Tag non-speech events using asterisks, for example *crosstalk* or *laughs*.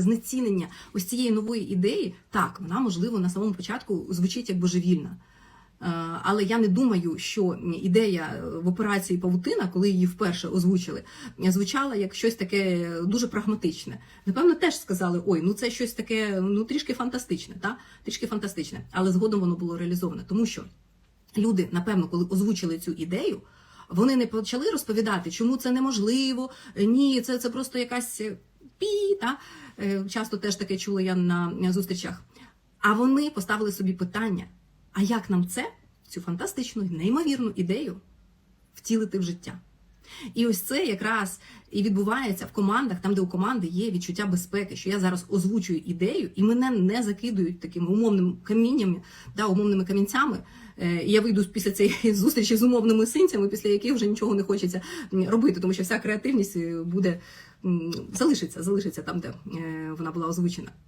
знецінення ось цієї нової ідеї, так, вона, можливо, на самому початку звучить як божевільна. Е, Але я не думаю, що ідея в операції Павутина, коли її вперше озвучили, звучала як щось таке дуже прагматичне. Напевно, теж сказали: ой, ну це щось таке, ну трішки фантастичне, та? трішки фантастичне. Але згодом воно було реалізоване, тому що люди, напевно, коли озвучили цю ідею, вони не почали розповідати, чому це неможливо, ні, це, це просто якась е, пі, та? Е, часто теж таке чула я на зустрічах. А вони поставили собі питання: а як нам це, цю фантастичну, неймовірну ідею втілити в життя? І ось це якраз і відбувається в командах, там, де у команди є відчуття безпеки, що я зараз озвучую ідею, і мене не закидують такими умовними каміннями, да, умовними камінцями. Е, І я вийду після цієї *laughs* зустрічі з умовними синцями, після яких вже нічого не хочеться робити, тому що вся креативність е, буде залишиться, залишиться там, де е, вона була озвучена.